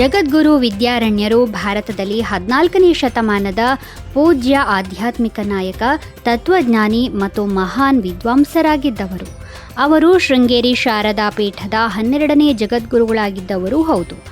ಜಗದ್ಗುರು ವಿದ್ಯಾರಣ್ಯರು ಭಾರತದಲ್ಲಿ ಹದಿನಾಲ್ಕನೇ ಶತಮಾನದ ಪೂಜ್ಯ ಆಧ್ಯಾತ್ಮಿಕ ನಾಯಕ, ತತ್ವಜ್ಞಾನಿ ಮತ್ತು ಮಹಾನ್ ವಿದ್ವಾಂಸರಾಗಿದ್ದವರು. ಅವರು ಶೃಂಗೇರಿ ಶಾರದಾ ಪೀಠದ ಹನ್ನೆರಡನೇ ಜಗದ್ಗುರುಗಳಾಗಿದ್ದವರು ಹೌದು.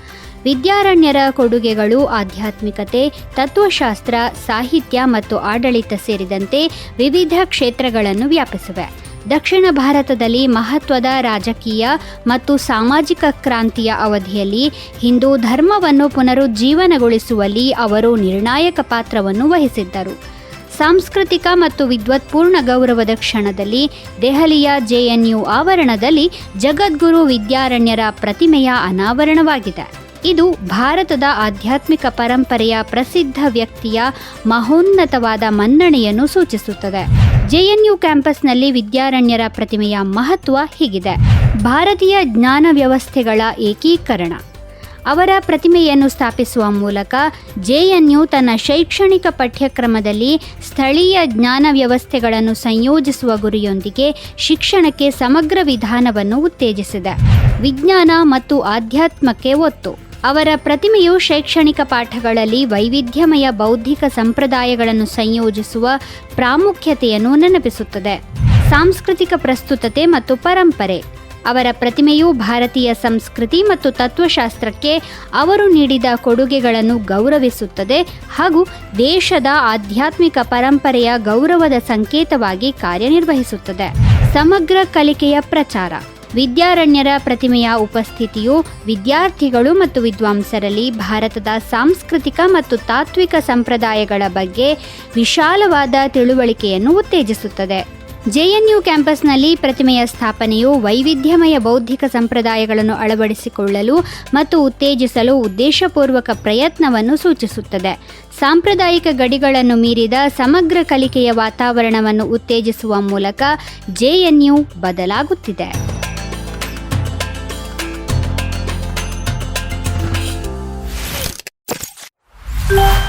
ವಿದ್ಯಾರಣ್ಯರ ಕೊಡುಗೆಗಳು ಆಧ್ಯಾತ್ಮಿಕತೆ, ತತ್ವಶಾಸ್ತ್ರ, ಸಾಹಿತ್ಯ ಮತ್ತು ಆಡಳಿತ ಸೇರಿದಂತೆ ವಿವಿಧ ಕ್ಷೇತ್ರಗಳನ್ನು ವ್ಯಾಪಿಸಿವೆ. ದಕ್ಷಿಣ ಭಾರತದಲ್ಲಿ ಮಹತ್ವದ ರಾಜಕೀಯ ಮತ್ತು ಸಾಮಾಜಿಕ ಕ್ರಾಂತಿಯ ಅವಧಿಯಲ್ಲಿ ಹಿಂದೂ ಧರ್ಮವನ್ನು ಪುನರುಜ್ಜೀವನಗೊಳಿಸುವಲ್ಲಿ ಅವರು ನಿರ್ಣಾಯಕ ಪಾತ್ರವನ್ನು ವಹಿಸಿದ್ದರು. ಸಾಂಸ್ಕೃತಿಕ ಮತ್ತು ವಿದ್ವತ್ಪೂರ್ಣ ಗೌರವದ ಕ್ಷಣದಲ್ಲಿ ದೆಹಲಿಯ ಜೆಎನ್ಯು ಆವರಣದಲ್ಲಿ ಜಗದ್ಗುರು ವಿದ್ಯಾರಣ್ಯರ ಪ್ರತಿಮೆಯ ಅನಾವರಣವಾಗಿದೆ. ಇದು ಭಾರತದ ಆಧ್ಯಾತ್ಮಿಕ ಪರಂಪರೆಯ ಪ್ರಸಿದ್ಧ ವ್ಯಕ್ತಿಯ ಮಹೋನ್ನತವಾದ ಮನ್ನಣೆಯನ್ನು ಸೂಚಿಸುತ್ತದೆ. ಜೆಎನ್ಯು ಕ್ಯಾಂಪಸ್ನಲ್ಲಿ ವಿದ್ಯಾರಣ್ಯರ ಪ್ರತಿಮೆಯ ಮಹತ್ವ ಹೀಗಿದೆ. ಭಾರತೀಯ ಜ್ಞಾನ ವ್ಯವಸ್ಥೆಗಳ ಏಕೀಕರಣ. ಅವರ ಪ್ರತಿಮೆಯನ್ನು ಸ್ಥಾಪಿಸುವ ಮೂಲಕ ಜೆಎನ್ಯು ತನ್ನ ಶೈಕ್ಷಣಿಕ ಪಠ್ಯಕ್ರಮದಲ್ಲಿ ಸ್ಥಳೀಯ ಜ್ಞಾನ ವ್ಯವಸ್ಥೆಗಳನ್ನು ಸಂಯೋಜಿಸುವ ಗುರಿಯೊಂದಿಗೆ ಶಿಕ್ಷಣಕ್ಕೆ ಸಮಗ್ರ ವಿಧಾನವನ್ನು ಉತ್ತೇಜಿಸಿದೆ. ವಿಜ್ಞಾನ ಮತ್ತು ಆಧ್ಯಾತ್ಮಕ್ಕೆ ಒತ್ತು. ಅವರ ಪ್ರತಿಮೆಯು ಶೈಕ್ಷಣಿಕ ಪಾಠಗಳಲ್ಲಿ ವೈವಿಧ್ಯಮಯ ಬೌದ್ಧಿಕ ಸಂಪ್ರದಾಯಗಳನ್ನು ಸಂಯೋಜಿಸುವ ಪ್ರಾಮುಖ್ಯತೆಯನ್ನು ನೆನಪಿಸುತ್ತದೆ. ಸಾಂಸ್ಕೃತಿಕ ಪ್ರಸ್ತುತತೆ ಮತ್ತು ಪರಂಪರೆ. ಅವರ ಪ್ರತಿಮೆಯು ಭಾರತೀಯ ಸಂಸ್ಕೃತಿ ಮತ್ತು ತತ್ವಶಾಸ್ತ್ರಕ್ಕೆ ಅವರು ನೀಡಿದ ಕೊಡುಗೆಗಳನ್ನು ಗೌರವಿಸುತ್ತದೆ ಹಾಗೂ ದೇಶದ ಆಧ್ಯಾತ್ಮಿಕ ಪರಂಪರೆಯ ಗೌರವದ ಸಂಕೇತವಾಗಿ ಕಾರ್ಯನಿರ್ವಹಿಸುತ್ತದೆ. ಸಮಗ್ರ ಕಲಿಕೆಯ ಪ್ರಚಾರ. ವಿದ್ಯಾರಣ್ಯರ ಪ್ರತಿಮೆಯ ಉಪಸ್ಥಿತಿಯು ವಿದ್ಯಾರ್ಥಿಗಳು ಮತ್ತು ವಿದ್ವಾಂಸರಲ್ಲಿ ಭಾರತದ ಸಾಂಸ್ಕೃತಿಕ ಮತ್ತು ತಾತ್ವಿಕ ಸಂಪ್ರದಾಯಗಳ ಬಗ್ಗೆ ವಿಶಾಲವಾದ ತಿಳುವಳಿಕೆಯನ್ನು ಉತ್ತೇಜಿಸುತ್ತದೆ. ಜೆಎನ್ಯು ಕ್ಯಾಂಪಸ್ನಲ್ಲಿ ಪ್ರತಿಮೆಯ ಸ್ಥಾಪನೆಯು ವೈವಿಧ್ಯಮಯ ಬೌದ್ಧಿಕ ಸಂಪ್ರದಾಯಗಳನ್ನು ಅಳವಡಿಸಿಕೊಳ್ಳಲು ಮತ್ತು ಉತ್ತೇಜಿಸಲು ಉದ್ದೇಶಪೂರ್ವಕ ಪ್ರಯತ್ನವನ್ನು ಸೂಚಿಸುತ್ತದೆ. ಸಾಂಪ್ರದಾಯಿಕ ಗಡಿಗಳನ್ನು ಮೀರಿದ ಸಮಗ್ರ ಕಲಿಕೆಯ ವಾತಾವರಣವನ್ನು ಉತ್ತೇಜಿಸುವ ಮೂಲಕ ಜೆಎನ್ಯು ಬದಲಾಗುತ್ತಿದೆ. Bye.